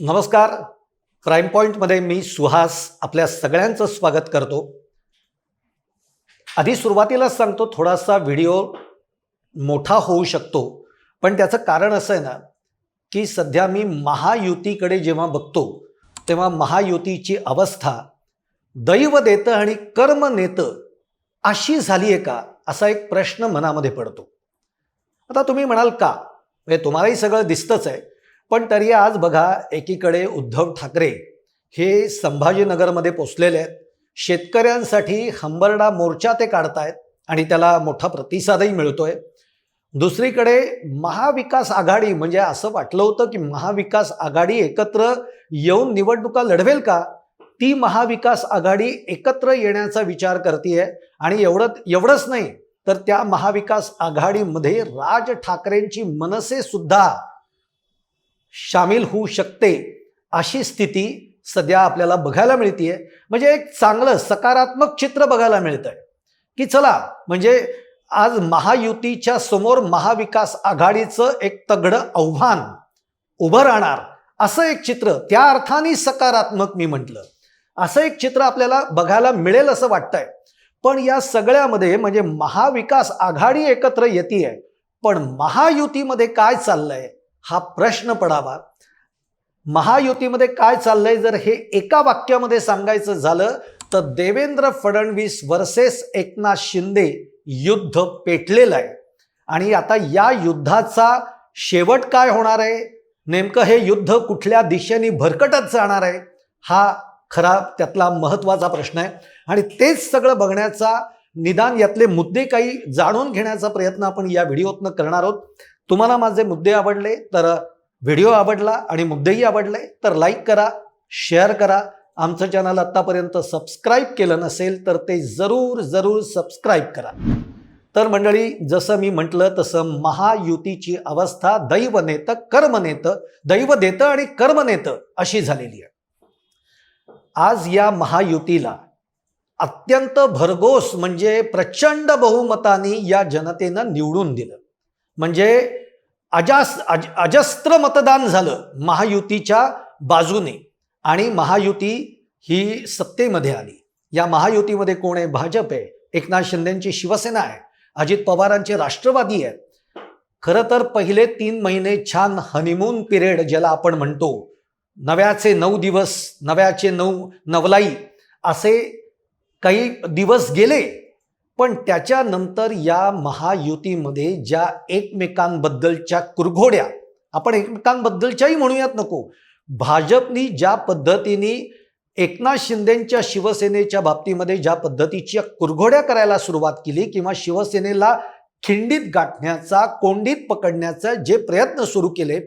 नमस्कार. क्राईम पॉईंटमध्ये मी सुहास आपल्या सगळ्यांचं स्वागत करतो. आधी सुरुवातीलाच सांगतो थोडासा व्हिडिओ मोठा होऊ शकतो. पण त्याचं कारण असं आहे ना की सध्या मी महायुतीकडे जेव्हा बघतो तेव्हा महायुतीची अवस्था दैव देतं आणि कर्म नेतं अशी झाली आहे का असा एक प्रश्न मनामध्ये पडतो. आता तुम्ही म्हणाल का? म्हणजे तुम्हालाही सगळं दिसतंच आहे. पण तरी आज बघा एकीकडे उद्धव ठाकरे हे संभाजीनगरमध्ये पोचलेले आहेत. शेतकऱ्यांसाठी हंबरडा मोर्चा ते काढतायत आणि त्याला मोठा प्रतिसादही मिळतोय. दुसरीकडे महाविकास आघाडी म्हणजे असं वाटलं होतं की महाविकास आघाडी एकत्र येऊन निवडणुका लढवेल का? ती महाविकास आघाडी एकत्र येण्याचा विचार करते आणि एवढं एवढंच नाही तर त्या महाविकास आघाडीमध्ये राज ठाकरेंची मनसे सुद्धा सामील होऊ शकते अशी स्थिती सध्या आपल्याला बघायला मिळतीये. म्हणजे एक चांगलं सकारात्मक चित्र बघायला मिळत आहे की चला म्हणजे आज महायुतीच्या समोर महाविकास आघाडीचं एक तगडं आव्हान उभं राहणार असं एक चित्र त्या अर्थाने सकारात्मक मी म्हटलं. असं एक चित्र आपल्याला बघायला मिळेल असं वाटतंय. पण या सगळ्यामध्ये म्हणजे महाविकास आघाडी एकत्र येते आहे पण महायुतीमध्ये काय चाललंय? हा प्रश्न पडावा. महायुतीमध्ये काय चाललंय? जर हे एका वाक्यामध्ये सांगायचं झालं तर देवेंद्र फडणवीस वर्सेस एकनाथ शिंदे युद्ध पेटलेलं आहे. आणि आता या युद्धाचा शेवट काय होणार आहे? नेमकं हे युद्ध कुठल्या दिशेने भरकटत जाणार आहे? हा खरा त्यातला महत्त्वाचा प्रश्न आहे. आणि तेच सगळं बघण्याचा निदान यातले मुद्दे काही जाणून घेण्याचा प्रयत्न आपण या व्हिडिओतनं करणार आहोत. तुम्हाला माझे मुद्दे आवडले तर व्हिडिओ आवडला आणि मुद्देही आवडले तर लाईक करा शेअर करा. आमचं चॅनल आत्तापर्यंत सबस्क्राईब केलं नसेल तर ते जरूर जरूर सबस्क्राईब करा. तर मंडळी जसं मी म्हटलं तसं महायुतीची अवस्था दैव नेतं कर्म नेतं दैव देतं आणि कर्म नेतं अशी झालेली आहे. आज या महायुतीला अत्यंत भरघोस म्हणजे प्रचंड बहुमताने या जनतेनं निवडून दिलं. म्हणजे अजास अज अजस्त्र मतदान झालं महायुतीच्या बाजूने. आणि महायुती ही सत्तेमध्ये आली. या महायुतीमध्ये कोण आहे? भाजप आहे. एकनाथ शिंदेची शिवसेना आहे. अजित पवारांचे राष्ट्रवादी आहेत. खरं तर पहिले तीन महिने छान हनीमून पिरियड ज्याला आपण म्हणतो. नव्याचे नऊ दिवस नव्याचे नऊ नवलाई असे काही दिवस गेले पण त्याच्यानंतर या महायुतीमध्ये ज्या एकमेकांबद्दलच्या कुरघोड्या आपण एकमेकांबद्दलच्याही म्हणूयात नको. भाजपनी ज्या पद्धतीने एकनाथ शिंदेच्या शिवसेनेच्या बाबतीमध्ये ज्या पद्धतीच्या कुरघोड्या करायला सुरुवात केली किंवा शिवसेनेला खिंडीत गाठण्याचा कोंडीत पकडण्याचा जे प्रयत्न सुरू केले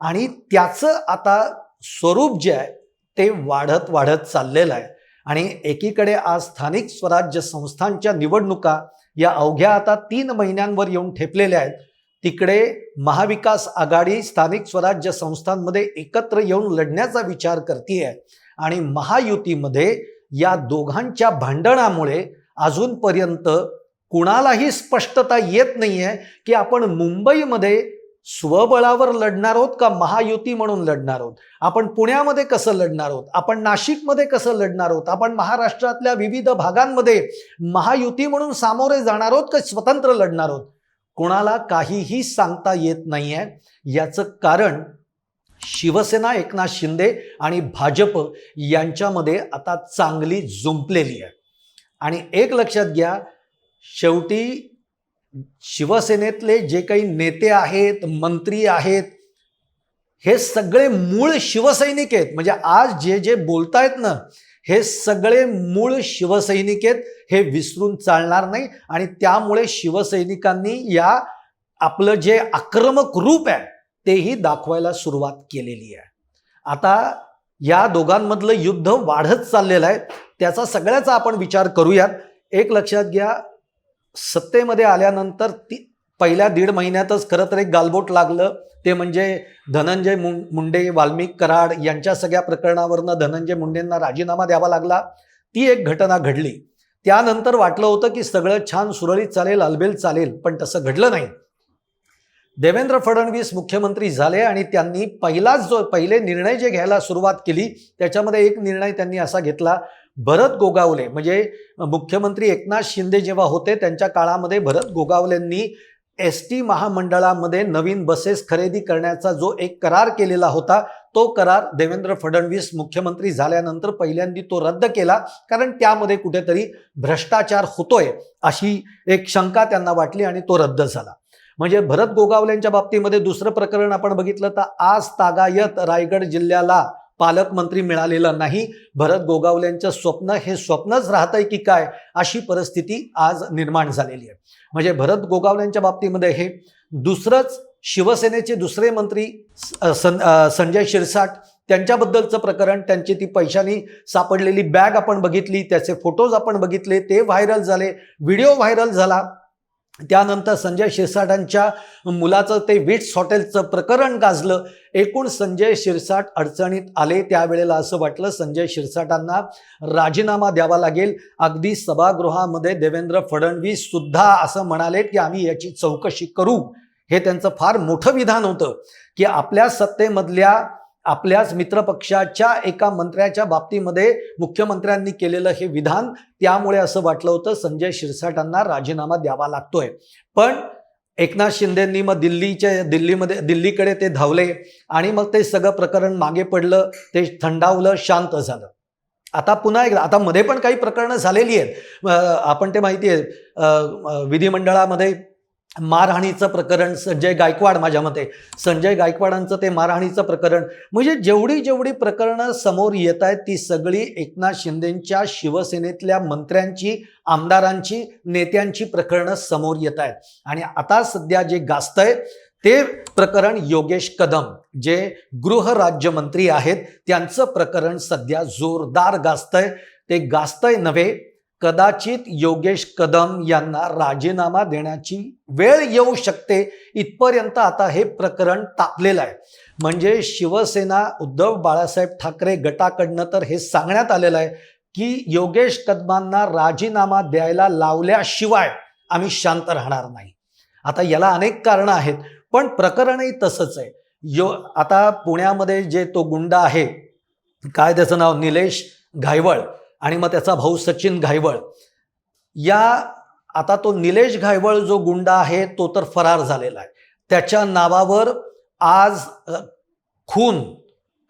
आणि त्याचं आता स्वरूप जे आहे ते वाढत वाढत चाललेलं आहे. आणि एकीकडे आज स्थानिक स्वराज्य संस्थांच्या निवडणुका या अवघ्या आता तीन महिन्यांवर येऊन ठेपलेल्या आहेत. तिकडे महाविकास आघाडी स्थानिक स्वराज्य संस्थांमध्ये एकत्र येऊन लढण्याचा विचार करते आणि महायुतीमध्ये या दोघांच्या भांडणामुळे अजूनपर्यंत कुणालाही स्पष्टता येत नाही आहे की आपण मुंबईमध्ये स्वबळावर लढणार आहोत का महायुती म्हणून लढणार आहोत? आपण पुण्यामध्ये कसं लढणार आहोत? आपण नाशिकमध्ये कसं लढणार आहोत? आपण महाराष्ट्रातल्या विविध भागांमध्ये महायुती म्हणून सामोरे जाणार आहोत का स्वतंत्र लढणार आहोत? कोणाला काहीही सांगता येत नाहीये. याचं कारण शिवसेना एकनाथ शिंदे आणि भाजप यांच्यामध्ये आता चांगली जुंपलेली आहे. आणि एक लक्षात घ्या शेवटी शिवसेनेतले जे काही नेते आहेत मंत्री आहेत हे सगळे मूळ शिवसैनिक आहेत. म्हणजे आज जे जे बोलतायत ना हे सगळे मूळ शिवसैनिक आहेत हे विसरून चालणार नाही. आणि त्यामुळे शिवसैनिकांनी या आपलं जे आक्रमक रूप आहे तेही दाखवायला सुरुवात केलेली आहे. आता या दोघांमधलं युद्ध वाढत चाललेलं आहे त्याचा सगळ्याचा आपण विचार करूयात. एक लक्षात घ्या सत्तेमध्ये आल्यानंतर ती पहिल्या दीड महिन्यातच खरं तर एक गालबोट लागलं. ते म्हणजे धनंजय मुंडे वाल्मिक कराड यांच्या सगळ्या प्रकरणावरनं धनंजय मुंडेंना राजीनामा द्यावा लागला. ती एक घटना घडली. त्यानंतर वाटलं होतं की सगळं छान सुरळीत चालेल अलबेल चालेल पण तसं घडलं नाही. देवेंद्र फडणवीस मुख्यमंत्री झाले आणि त्यांनी पहिलाच जो पहिले निर्णय जे घ्यायला सुरुवात केली त्याच्यामध्ये एक निर्णय त्यांनी असा घेतला भरत गोगावले. म्हणजे मुख्यमंत्री एकनाथ शिंदे जेव्हा होते त्यांच्या काळामध्ये भरत गोगावलेंनी एस टी महामंडळामध्ये नवीन बसेस खरेदी करण्याचा जो एक करार केलेला होता तो करार देवेंद्र फडणवीस मुख्यमंत्री झाल्यानंतर पहिल्यांदी तो रद्द केला. कारण त्यामध्ये कुठेतरी भ्रष्टाचार होतोय अशी एक शंका त्यांना वाटली आणि तो रद्द झाला. म्हणजे भरत गोगावलेंच्या बाबतीमध्ये दुसरं प्रकरण आपण बघितलं तर आज तागायत रायगड जिल्ह्याला पालकमंत्री मिळालेलं नाही. भरत गोगावलेंचं स्वप्न हे स्वप्नच राहतंय की काय अशी परिस्थिती आज निर्माण झालेली आहे. म्हणजे भरत गोगावलेंच्या बाबतीमध्ये हे दुसरंच शिवसेनेचे दुसरे मंत्री स- सं- संजय शिरसाट त्यांच्याबद्दलचं प्रकरण त्यांची ती पैशानी सापडलेली बॅग आपण बघितली त्याचे फोटोज आपण बघितले ते व्हायरल झाले व्हिडिओ व्हायरल झाला. त्यानंतर संजय शिरसाटांच्या मुलाचं ते विट्स हॉटेलचं प्रकरण गाजलं. एकूण संजय शिरसाट अडचणीत आले त्यावेळेला असं वाटलं संजय शिरसाटांना राजीनामा द्यावा लागेल. अगदी सभागृहामध्ये देवेंद्र फडणवीस सुद्धा असं म्हणाले की आम्ही याची चौकशी करू. हे त्यांचं फार मोठं विधान होतं की आपल्या सत्तेमधल्या आपल्याच मित्रपक्षाच्या एका मंत्र्याच्या बाबतीमध्ये मुख्यमंत्र्यांनी केलेलं हे विधान. त्यामुळे असं वाटलं होतं संजय शिरसाटांना राजीनामा द्यावा लागतोय. पण एकनाथ शिंदेंनी मग दिल्लीच्या दिल्लीमध्ये दिल्लीकडे ते धावले आणि मग ते सगळं प्रकरण मागे पडलं. ते थंडावलं शांत झालं. आता पुन्हा एकदा आता मध्ये पण काही प्रकरणं झालेली आहेत. आपण ते माहिती आहे विधिमंडळामध्ये मारहाणीचं प्रकरण संजय गायकवाड माझ्या मते. संजय गायकवाडांचं ते मारहाणीचं प्रकरण. म्हणजे जेवढी जेवढी प्रकरणं समोर येत आहेत ती सगळी एकनाथ शिंदेंच्या शिवसेनेतल्या मंत्र्यांची आमदारांची नेत्यांची प्रकरणं समोर येत आहेत. आणि आता सध्या जे गाजतंय ते प्रकरण योगेश कदम जे गृहराज्यमंत्री आहेत त्यांचं प्रकरण सध्या जोरदार गाजतंय. ते गाजतंय नव्हे कदाचित योगेश कदम यांना राजीनामा देण्याची वेळ येऊ शकते. इथपर्यंत आता हे प्रकरण तापलेलं आहे. म्हणजे शिवसेना उद्धव बाळासाहेब ठाकरे गटाकडनं तर हे सांगण्यात आलेलं आहे की योगेश कदमांना राजीनामा द्यायला लावल्याशिवाय आम्ही शांत राहणार नाही. आता याला अनेक कारणं आहेत पण प्रकरणही तसंच आहे. यो आता पुण्यामध्ये जे तो गुंडा आहे काय त्याचं नाव निलेश घायवळ आणि मग त्याचा भाऊ सचिन घायवळ. या आता तो निलेश घायवळ जो गुंडा आहे तो तर फरार झालेला आहे. त्याच्या नावावर आज खून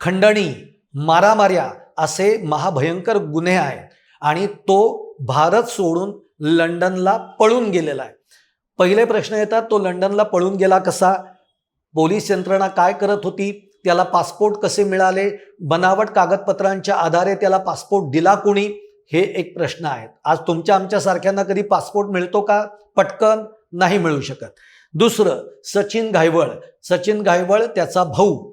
खंडणी मारामाऱ्या असे महाभयंकर गुन्हे आहेत. आणि तो भारत सोडून लंडनला पळून गेलेला आहे. पहिले प्रश्न येतात तो लंडनला पळून गेला कसा? पोलीस यंत्रणा काय करत होती? त्याला पासपोर्ट कसे मिळाले बनावट कागदपत्रांच्या आधारे त्याला पासपोर्ट दिला कोणी हे एक प्रश्न आहेत. आज तुमच्या आमच्यासारख्यांना कधी पासपोर्ट मिळतो का? पटकन नाही मिळू शकत. दुसरं सचिन घायवळ. सचिन घायवळ त्याचा भाऊ.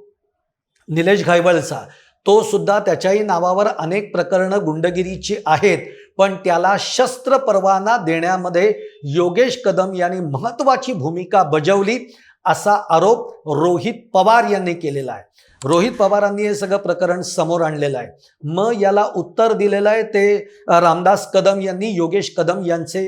निलेश घायवळचा. तो सुद्धा त्याच्याही नावावर अनेक प्रकरणं गुंडगिरीची आहेत पण त्याला शस्त्र परवाना देण्यामध्ये योगेश कदम यांनी महत्त्वाची भूमिका बजावली. असा आरोप रोहित पवार यांनी केलेला आहे. रोहित पवारांनी हे सगळं प्रकरण समोर आणलेलं आहे. मग याला उत्तर दिलेलं आहे ते रामदास कदम यांनी योगेश कदम यांचे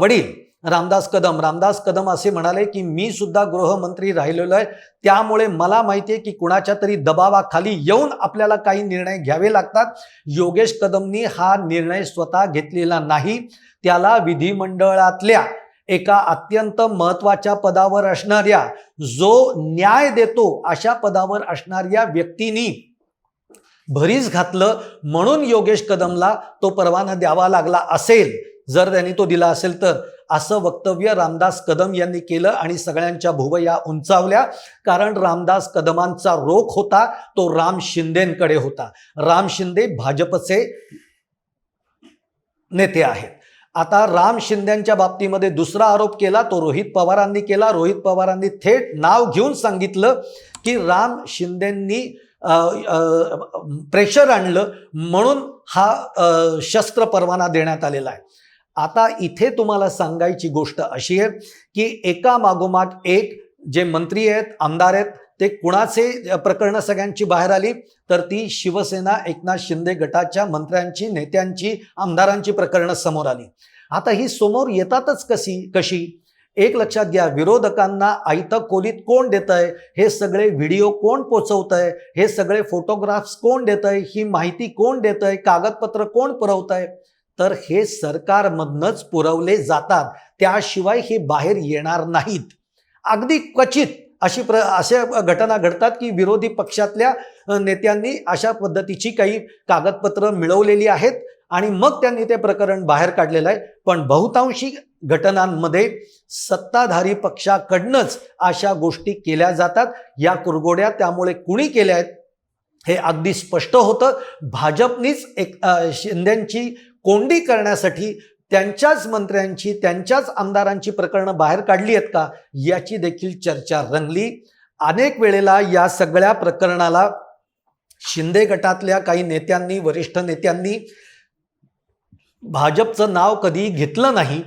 वडील. रामदास कदम रामदास कदम असे म्हणाले की मी सुद्धा गृहमंत्री राहिलेलो आहे. त्यामुळे मला माहिती आहे की कुणाच्या तरी दबावाखाली येऊन आपल्याला काही निर्णय घ्यावे लागतात. योगेश कदमनी हा निर्णय स्वतः घेतलेला नाही. त्याला विधिमंडळातल्या एका अत्यंत महत्त्वाच्या पदावर असणाऱ्या जो न्याय देतो अशा पदावर असणाऱ्या व्यक्तीनी भरीस घातलं म्हणून योगेश कदमला तो परवाना द्यावा लागला असेल जर त्यांनी तो दिला असेल तर. असं वक्तव्य रामदास कदम यांनी केलं आणि सगळ्यांच्या भुवया उंचावल्या. कारण रामदास कदमांचा रोख होता तो राम शिंदेकडे होता. राम शिंदे भाजपचे नेते आहेत. आता राम शिंदेच्या बाबतीमध्ये दुसरा आरोप केला तो रोहित पवारांनी केला. रोहित पवारांनी थेट नाव घेऊन सांगितलं की राम शिंदेंनी प्रेशर आणलं म्हणून हा शस्त्र परवाना देण्यात आलेला आहे. आता इथे तुम्हाला सांगायची गोष्ट अशी आहे की एका मागोमाग एक जे मंत्री आहेत आमदार आहेत ते कुणाचे प्रकरणं सगळ्यांची बाहेर आली तर ती शिवसेना एकनाथ शिंदे गटाच्या मंत्र्यांची नेत्यांची आमदारांची प्रकरणं समोर आली. आता ही समोर येतातच कशी कशी? एक लक्षात घ्या विरोधकांना आयतं कोलीत कोण देत आहे हे सगळे व्हिडिओ कोण पोचवत आहे हे सगळे फोटोग्राफ्स कोण देत आहे ही माहिती कोण देत आहे कागदपत्र कोण पुरवत आहे तर हे सरकारमधनंच पुरवले जातात. त्याशिवाय हे बाहेर येणार नाहीत. अगदी क्वचित अशी प्र अशा घटना घडतात की विरोधी पक्षातल्या नेत्यांनी अशा पद्धतीची काही कागदपत्रं मिळवलेली आहेत आणि मग त्यांनी ते प्रकरण बाहेर काढलेलं आहे. पण बहुतांशी घटनांमध्ये सत्ताधारी पक्षाकडनंच अशा गोष्टी केल्या जातात. या कुरगोड्या त्यामुळे कुणी केल्या आहेत हे अगदी स्पष्ट होतं. भाजपनीच एक शिंद्यांची शिंदेची कोंडी करण्यासाठी त्यांच्याच मंत्र्यांची त्यांच्याच आमदारांची प्रकरणं बाहेर काढली आहेत का? याची देखील चर्चा रंगली. अनेक वेळेला या सगळ्या प्रकरणाला शिंदे गटातल्या काही नेत्यांनी वरिष्ठ नेत्यांनी भाजपचं नाव कधी घेतलं नाही.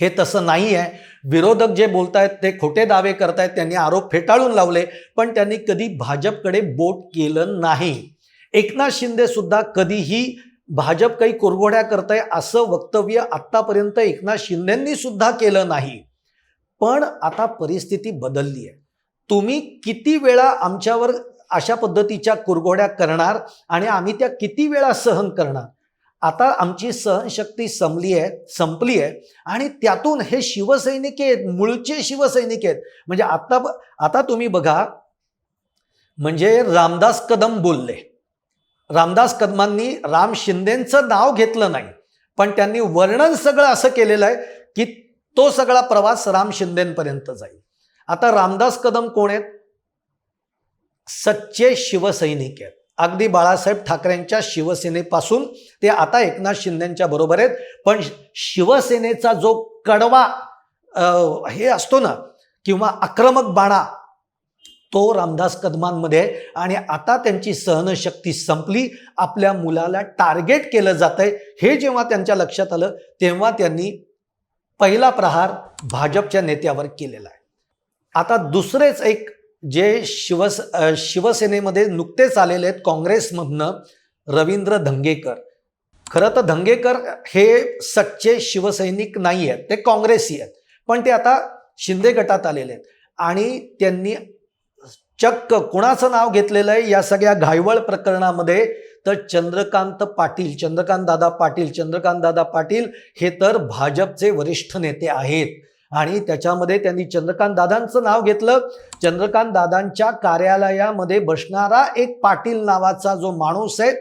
हे तसं नाही आहे विरोधक जे बोलतायत ते खोटे दावे करतायत त्यांनी आरोप फेटाळून लावले पण त्यांनी कधी भाजपकडे बोट केलं नाही. एकनाथ शिंदे सुद्धा कधीही भाजप काही कुरघोड्या करताय असं वक्तव्य आत्तापर्यंत एकनाथ शिंदेंनी सुद्धा केलं नाही. पण आता परिस्थिती बदलली आहे तुम्ही किती वेळा आमच्यावर अशा पद्धतीच्या कुरघोड्या करणार आणि आम्ही त्या किती वेळा सहन करणार? आता आमची सहनशक्ती संपली आहे संपली आहे आणि त्यातून हे शिवसैनिक आहेत मूळचे शिवसैनिक आहेत. म्हणजे आता आता तुम्ही बघा. म्हणजे रामदास कदम बोलले. रामदास कदमांनी राम शिंदेचं नाव घेतलं नाही पण त्यांनी वर्णन सगळं असं केलेलं आहे की तो सगळा प्रवास राम शिंदेपर्यंत जाईल. आता रामदास कदम कोण आहेत? सच्चे शिवसैनिक आहेत. अगदी बाळासाहेब ठाकरेंच्या शिवसेनेपासून ते आता एकनाथ शिंदेच्या बरोबर आहेत पण शिवसेनेचा जो कडवा हे असतो ना किंवा आक्रमक बाणा तो रामदास कदमांमध्ये आहे आणि आता त्यांची सहनशक्ती संपली आपल्या मुलाला टार्गेट केलं जात आहे हे जेव्हा त्यांच्या लक्षात आलं तेव्हा त्यांनी पहिला प्रहार भाजपच्या नेत्यावर केलेला आहे. आता दुसरेच एक जे शिवस शिवसेनेमध्ये नुकतेच आलेले आहेत काँग्रेसमधनं रवींद्र धंगेकर. खरं तर धंगेकर हे सच्चे शिवसैनिक नाही आहेत ते काँग्रेसी आहेत. पण ते आता शिंदे गटात आलेले आहेत. आणि त्यांनी चक्क कुणाचं नाव घेतलेलं आहे या सगळ्या घायवळ प्रकरणामध्ये? तर चंद्रकांत पाटील चंद्रकांत दादा पाटील चंद्रकांत दादा पाटील हे तर भाजपचे वरिष्ठ नेते आहेत. आणि त्याच्यामध्ये त्यांनी चंद्रकांत दादांचं नाव घेतलं. चंद्रकांत दादांच्या कार्यालयामध्ये बसणारा एक पाटील नावाचा जो माणूस आहे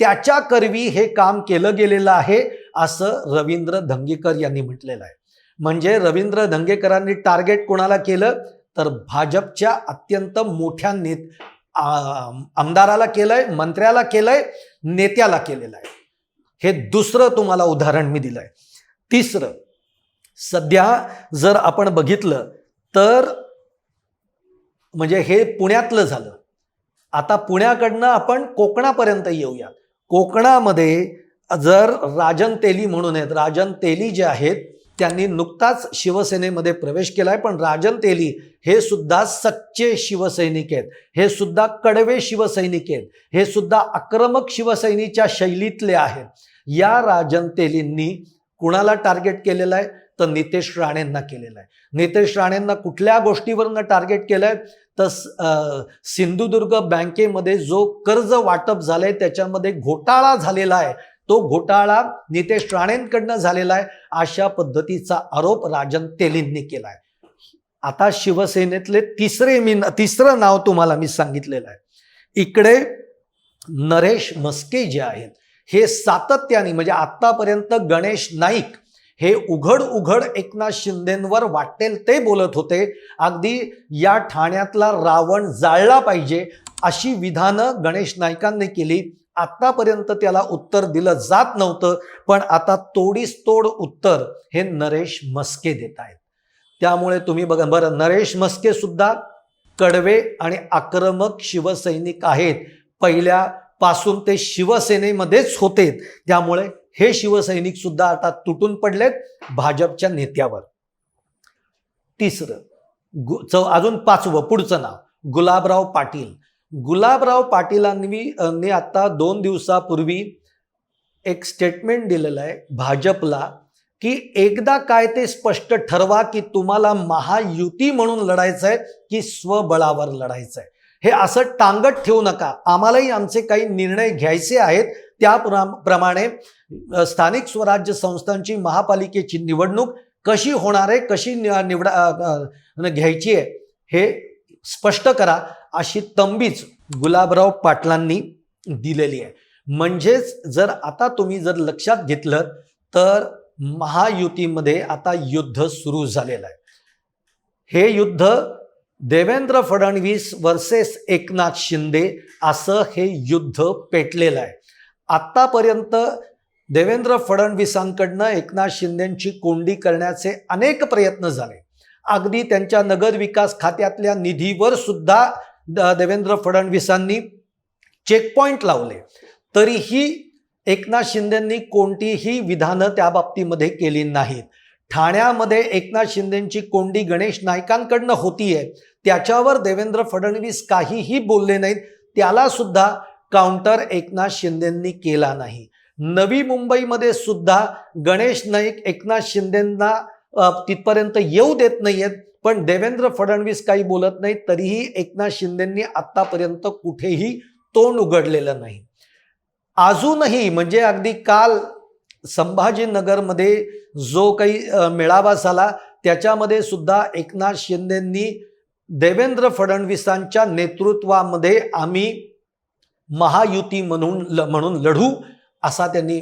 त्याच्या करवी हे काम केलं गेलेलं आहे असं रवींद्र धंगेकर यांनी म्हटलेलं आहे. म्हणजे रवींद्र धंगेकरांनी टार्गेट कोणाला केलं? तर भाजपच्या अत्यंत मोठ्या नेत आ- आमदाराला केलंय मंत्र्याला केलंय नेत्याला केलेलं आहे. हे दुसरं तुम्हाला उदाहरण मी दिलंय. तिसरं सध्या जर आपण बघितलं तर म्हणजे हे पुण्यातलं झालं. आता पुण्याकडनं आपण कोकणापर्यंत येऊया कोकणामध्ये जर राजन तेली म्हणून आहेत राजन तेली जे आहेत त्यांनी नुकताच शिवसेनेमध्ये प्रवेश केला आहे पण राजन तेली हे सुद्धा सच्चे शिवसैनिक आहेत. हे सुद्धा कडवे शिवसैनिक आहेत. हे सुद्धा आक्रमक शिवसैनीच्या शैलीतले आहेत. या राजन तेलींनी कुणाला टार्गेट केलेलं आहे? तर नितेश राणेंना केलेलं आहे. नितेश राणेंना कुठल्या गोष्टीवरनं टार्गेट केलं आहे तर सिंधुदुर्ग बँकेमध्ये जो कर्ज वाटप झालंय त्याच्यामध्ये घोटाळा झालेला आहे. तो घोटाळा नितेश राणेंकडनं झालेला आहे अशा पद्धतीचा आरोप राजन तेलींनी आहे आता शिवसेनेतले तिसरे मी तिसरं नाव तुम्हाला मी सांगितलेलं आहे. इकडे नरेश मस्के जे आहेत हे सातत्याने म्हणजे आत्तापर्यंत गणेश नाईक हे उघड उघड एकनाथ शिंदेंवर वाटेल ते बोलत होते. अगदी या ठाण्यातला रावण जाळला पाहिजे अशी विधानं गणेश नाईकांनी केली. आतापर्यंत त्याला उत्तर दिलं जात नव्हतं पण आता तोडीस तोड उत्तर हे नरेश मस्के देत आहेत. त्यामुळे तुम्ही बघा बरं नरेश मस्के सुद्धा कडवे आणि आक्रमक शिवसैनिक आहेत. पहिल्यापासून ते शिवसेनेमध्येच होते. त्यामुळे हे शिवसैनिक सुद्धा आता तुटून पडलेत भाजपच्या नेत्यावर. तिसरं गु चौ अजून पाचवं पुढचं नाव गुलाबराव पाटील. गुलाबराव पाटीलांनी ने आता दोन दिवसापूर्वी एक स्टेटमेंट दिलेलं आहे भाजपला की एकदा काय ते स्पष्ट ठरवा की तुम्हाला महायुती म्हणून लढायचं आहे की स्वबळावर लढायचं आहे हे असं टांगत ठेवू नका. आम्हालाही आमचे काही निर्णय घ्यायचे आहेत. त्या प्रमाणे स्थानिक स्वराज्य संस्थांची महापालिकेची निवडणूक कशी होणार आहे कशी नि- निवडा घ्यायची आहे हे स्पष्ट करा अशी तंबीच गुलाबराव पाटलांनी दिलेली आहे. म्हणजेच जर आता तुम्ही जर लक्षात घेतलं तर महायुतीमध्ये आता युद्ध सुरू झालेलं आहे. हे युद्ध देवेंद्र फडणवीस वर्सेस एकनाथ शिंदे असं हे युद्ध पेटलेलं आहे. आत्तापर्यंत देवेंद्र फडणवीसांकडनं एकनाथ शिंदेंची कोंडी करण्याचे अनेक प्रयत्न झाले. अगदी त्यांच्या नगर विकास खात्यातल्या निधीवर सुद्धा द- देवेंद्र फडणवीसांनी चेकपॉईंट लावले. तरीही एकनाथ शिंदेंनी कोणतीही विधानं त्या बाबतीमध्ये केली नाहीत. ठाण्यामध्ये एकनाथ शिंदेंची कोंडी गणेश नायकांकडनं होतीये. त्याच्यावर देवेंद्र फडणवीस काहीही बोलले नाहीत. त्याला सुद्धा काउंटर एकनाथ शिंदेंनी केला नाही. नवी मुंबईमध्ये सुद्धा गणेश नाईक एकनाथ शिंदेंना तिथपर्यंत येऊ देत नाहीयेत. पण देवेंद्र फडणवीस काही बोलत नाहीत तरीही एकनाथ शिंदेंनी आत्तापर्यंत कुठेही तोंड उघडलेलं नाही. अजूनही म्हणजे अगदी काल संभाजीनगरमध्ये जो काही मेळावा झाला त्याच्यामध्ये सुद्धा एकनाथ शिंदेंनी देवेंद्र फडणवीसांच्या नेतृत्वामध्ये आम्ही महायुती म्हणून ल- म्हणून लढू असा त्यांनी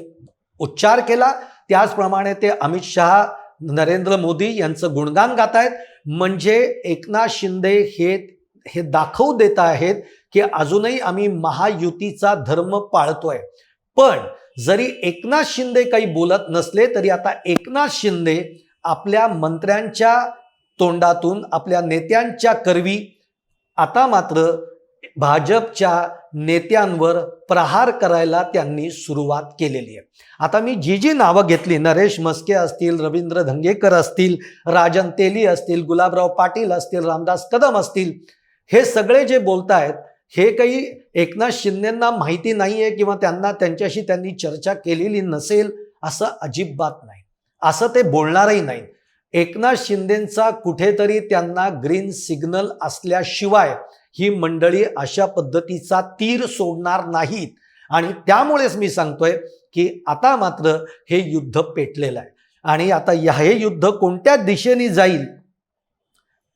उच्चार केला. त्याचप्रमाणे ते अमित शहा नरेंद्र मोदी यांचं गुणगान गात आहेत. म्हणजे एकनाथ शिंदे हे हे दाखवू देत आहेत की अजूनही आम्ही महायुतीचा धर्म पाळतोय. पण जरी एकनाथ शिंदे काही बोलत नसले तरी आता एकनाथ शिंदे आपल्या मंत्र्यांच्या तोंडातून आपल्या नेत्यांच्या करवी आता मात्र भाजपच्या नेत्यांवर प्रहार करायला त्यांनी सुरुवात केलेली आहे. आता मी जी जी नावं घेतली नरेश मस्के असतील रवींद्र धंगेकर असतील राजन तेली असतील गुलाबराव पाटील असतील रामदास कदम असतील हे सगळे जे बोलत आहेत हे काही एकनाथ शिंदेंना माहिती नाही आहे किंवा त्यांना त्यांच्याशी त्यांनी चर्चा केलेली नसेल असं अजिबात नाही. असं ते बोलणारही नाही. एकनाथ शिंदेंचा कुठेतरी त्यांना ग्रीन सिग्नल असल्याशिवाय ही मंडळी अशा पद्धतीचा तीर सोडणार नाहीत. आणि त्यामुळेच मी सांगतोय की आता मात्र हे युद्ध पेटलेलं आहे. आणि आता या- हे युद्ध कोणत्या दिशेने जाईल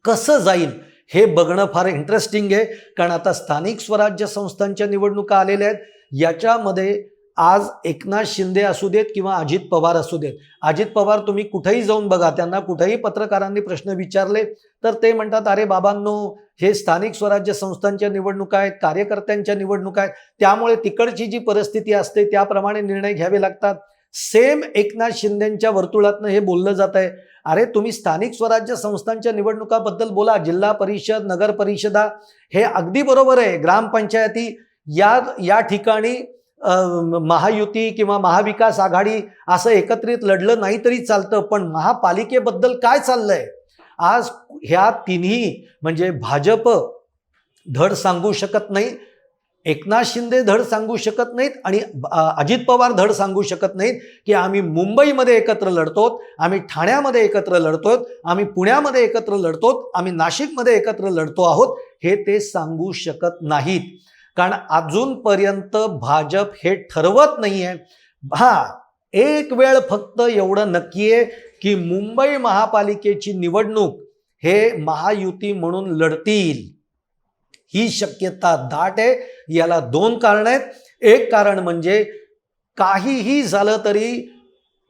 कसं जाईल हे बघणं फार इंटरेस्टिंग आहे. कारण आता स्थानिक स्वराज्य संस्थांच्या निवडणुका आलेल्या आहेत. याच्यामध्ये आज एकनाथ शिंदे असू देत किंवा अजित पवार असू देत अजित पवार तुम्ही कुठेही जाऊन बघा त्यांना कुठेही पत्रकारांनी प्रश्न विचारले तर ते म्हणतात अरे बाबांनो हे स्थानिक स्वराज्य संस्थांच्या निवडणुका आहेत कार्यकर्त्यांच्या निवडणुका आहेत त्यामुळे तिकडची जी परिस्थिती असते त्याप्रमाणे निर्णय घ्यावे लागतात. सेम एकनाथ शिंदेच्या वर्तुळातनं हे बोललं जात आहे. अरे तुम्ही स्थानिक स्वराज्य संस्थांच्या निवडणुकाबद्दल बोला जिल्हा परिषद नगर परिषदा हे अगदी बरोबर आहे ग्रामपंचायती या या ठिकाणी महायुती किंवा महाविकास आघाडी असं एकत्रित लढलं नाही तरी चालतं पण महापालिकेबद्दल काय चाललंय? आज ह्या तिन्ही म्हणजे भाजप धड सांगू शकत नाही एकनाथ शिंदे धड सांगू शकत नाहीत आणि अजित पवार धड सांगू शकत नाहीत की आम्ही मुंबईमध्ये एकत्र लढतो आम्ही ठाण्यामध्ये एकत्र लढतो आम्ही पुण्यामध्ये एकत्र लढतो आम्ही नाशिकमध्ये एकत्र लढतो आहोत हे ते सांगू शकत नाहीत. कारण अजूनपर्यंत भाजप हे ठरवत नाही आहे हा एक वेळ फक्त एवढं नक्की आहे की मुंबई महापालिकेची निवडणूक हे महायुती म्हणून लढतील. ही शक्यता दाट आहे याला दोन कारण आहेत. एक कारण म्हणजे काहीही झालं तरी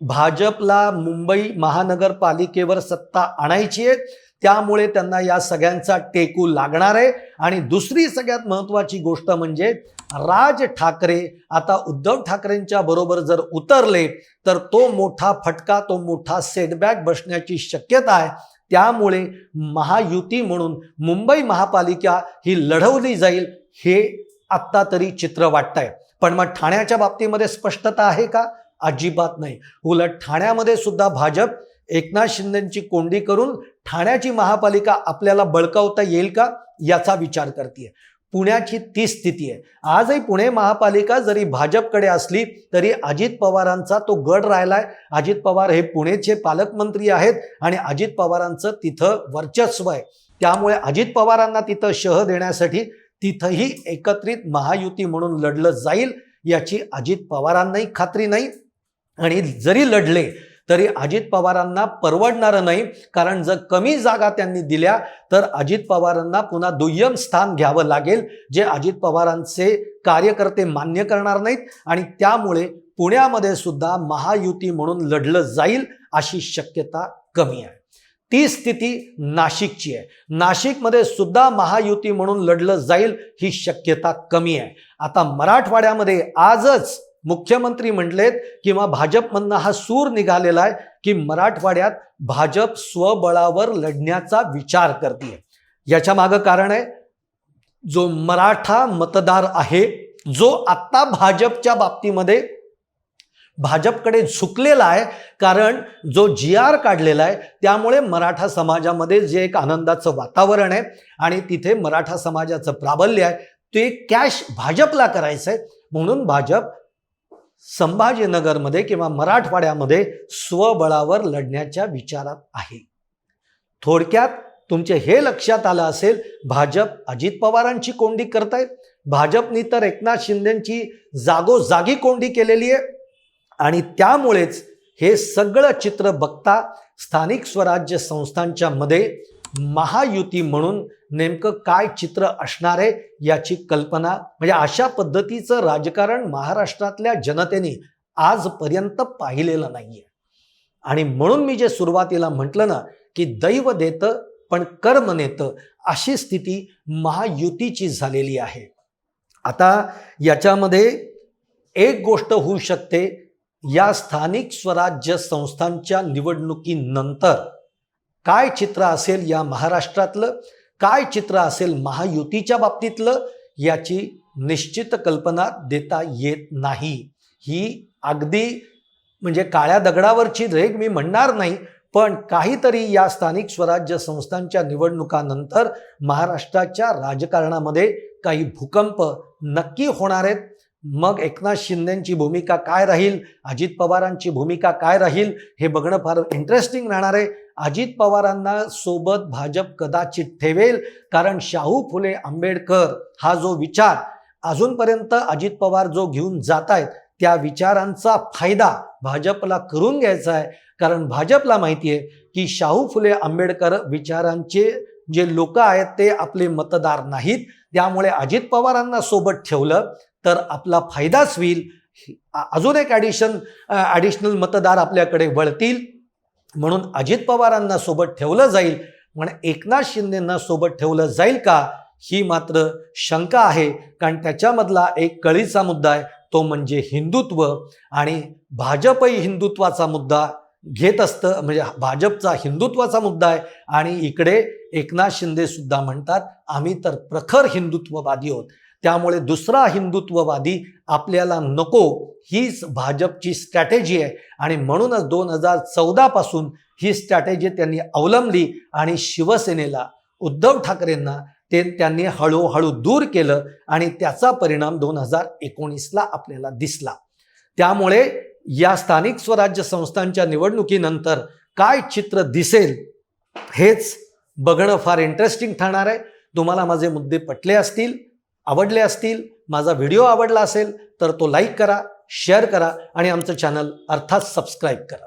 भाजपला मुंबई महानगरपालिकेवर सत्ता आणायची आहे त्यामुळे त्यांना या सगळ्यांचा टेकू लागणार आहे. आणि दुसरी सगळ्यात महत्त्वाची गोष्ट म्हणजे राज ठाकरे आता उद्धव ठाकरेंच्या बरोबर जर उतरले तर तो मोठा फटका तो मोठा सेटबॅक बसण्याची शक्यता आहे. त्यामुळे महायुती म्हणून मुंबई महापालिका ही लढवली जाईल हे आत्ता तरी चित्र वाटतंय. पण मग ठाण्याच्या बाबतीमध्ये स्पष्टता आहे का? अजिबात नाही. उलट ठाण्यामध्ये सुद्धा भाजप एकनाथ शिंदेची कोंडी करून ठाण्याची महापालिका आपल्याला बळकावता येईल का याचा विचार करते पुण्याची ती स्थिती आहे. आजही पुणे महापालिका जरी भाजपकडे असली तरी अजित पवारांचा तो गड राहिलाय. अजित पवार हे पुणेचे पालकमंत्री आहेत आणि अजित पवारांचं तिथं वर्चस्व आहे. त्यामुळे अजित पवारांना तिथं शह देण्यासाठी तिथंही एकत्रित महायुती म्हणून लढलं जाईल याची अजित पवारांनाही खात्री नाही. आणि जरी लढले तरी अजित पवारांना परवडणारं नाही. कारण जर कमी जागा त्यांनी दिल्या तर अजित पवारांना पुन्हा दुय्यम स्थान घ्यावं लागेल जे अजित पवारांचे कार्यकर्ते मान्य करणार नाहीत. आणि त्यामुळे पुण्यामध्ये सुद्धा महायुती म्हणून लढलं जाईल अशी शक्यता कमी आहे. ती स्थिती नाशिकची आहे. नाशिकमध्ये सुद्धा महायुती म्हणून लढलं जाईल ही शक्यता कमी आहे. आता मराठवाड्यामध्ये आजच मुख्यमंत्री म्हटलेत किंवा भाजपमधनं हा सूर निघालेला आहे की मराठवाड्यात भाजप स्वबळावर लढण्याचा विचार करते याच्या मागं कारण आहे जो मराठा मतदार आहे जो आत्ता भाजपच्या बाबतीमध्ये भाजपकडे झुकलेला आहे कारण जो जी आर काढलेला आहे त्यामुळे मराठा समाजामध्ये जे एक आनंदाचं वातावरण आहे आणि तिथे मराठा समाजाचं प्राबल्य आहे ते कॅश भाजपला करायचं आहे म्हणून भाजप संभाजीनगरमध्ये किंवा मराठवाड्यामध्ये स्वबळावर लढण्याच्या विचारात आहे. थोडक्यात तुमचे हे लक्षात आलं असेल भाजप अजित पवारांची कोंडी करतायत. भाजपनी तर एकनाथ शिंदेची जागोजागी कोंडी केलेली आहे. आणि त्यामुळेच हे सगळं चित्र बघता स्थानिक स्वराज्य संस्थांच्या मध्ये महायुती म्हणून नेमकं काय चित्र असणार आहे याची कल्पना म्हणजे अशा पद्धतीचं राजकारण महाराष्ट्रातल्या जनतेने आजपर्यंत पाहिलेलं नाहीये. आणि म्हणून मी जे सुरुवातीला म्हटलं ना की दैव देतं पण कर्म नेतं अशी स्थिती महायुतीची झालेली आहे. आता याच्यामध्ये एक गोष्ट होऊ शकते या स्थानिक स्वराज्य संस्थांच्या निवडणुकीनंतर. काय चित्र असेल या महाराष्ट्रातलं? काय चित्र असेल महायुतीच्या बाबतीतलं? याची निश्चित कल्पना देता येत नाही. ही अगदी म्हणजे काळ्या दगडावरची रेग मी म्हणणार नाही पण काहीतरी या स्थानिक स्वराज्य संस्थांच्या निवडणुकानंतर महाराष्ट्राच्या राजकारणामध्ये काही भूकंप नक्की होणार आहेत. मग एकनाथ शिंदेची भूमिका काय राहील? अजित पवारांची भूमिका काय राहील? हे बघणं फार इंटरेस्टिंग राहणार आहे. अजित पवारांना सोबत भाजप कदाचित ठेवेल कारण शाहू फुले आंबेडकर हा जो विचार अजूनपर्यंत अजित पवार जो घेऊन जात आहेत त्या विचारांचा फायदा भाजपला करून घ्यायचा आहे. कारण भाजपला माहिती आहे की शाहू फुले आंबेडकर विचारांचे जे लोक आहेत ते आपले मतदार नाहीत. त्यामुळे अजित पवारांना सोबत ठेवलं तर आपला फायदाच होईल. अजून एक ॲडिशन ॲडिशनल मतदार आपल्याकडे वळतील. म्हणून अजित पवारांना सोबत ठेवलं जाईल. पण एकनाथ शिंदेंना सोबत ठेवलं जाईल का? ही मात्र शंका आहे. कारण त्याच्यामधला एक कळीचा मुद्दा आहे. तो म्हणजे हिंदुत्व. आणि भाजपही हिंदुत्वाचा मुद्दा घेत असतं. म्हणजे भाजपचा हिंदुत्वाचा मुद्दा आहे. आणि इकडे एकनाथ शिंदे सुद्धा म्हणतात आम्ही तर प्रखर हिंदुत्ववादी आहोत. त्यामुळे दुसरा हिंदुत्ववादी आपल्याला नको हीच भाजपची स्ट्रॅटेजी आहे. आणि म्हणूनच दोन हजार चौदापासून ही स्ट्रॅटेजी त्यांनी अवलंबली आणि शिवसेनेला उद्धव ठाकरेंना ते त्यांनी हळूहळू दूर केलं आणि त्याचा परिणाम दोन हजार एकोणीसला आपल्याला दिसला. त्यामुळे या स्थानिक स्वराज्य संस्थांच्या निवडणुकीनंतर काय चित्र दिसेल हेच बघणं फार इंटरेस्टिंग ठरणार आहे. तुम्हाला माझे मुद्दे पटले असतील आवडले असतील माझा व्हिडिओ आवडला असेल तर तो लाईक करा शेअर करा आणि आमचं चॅनल अर्थात सबस्क्राईब करा.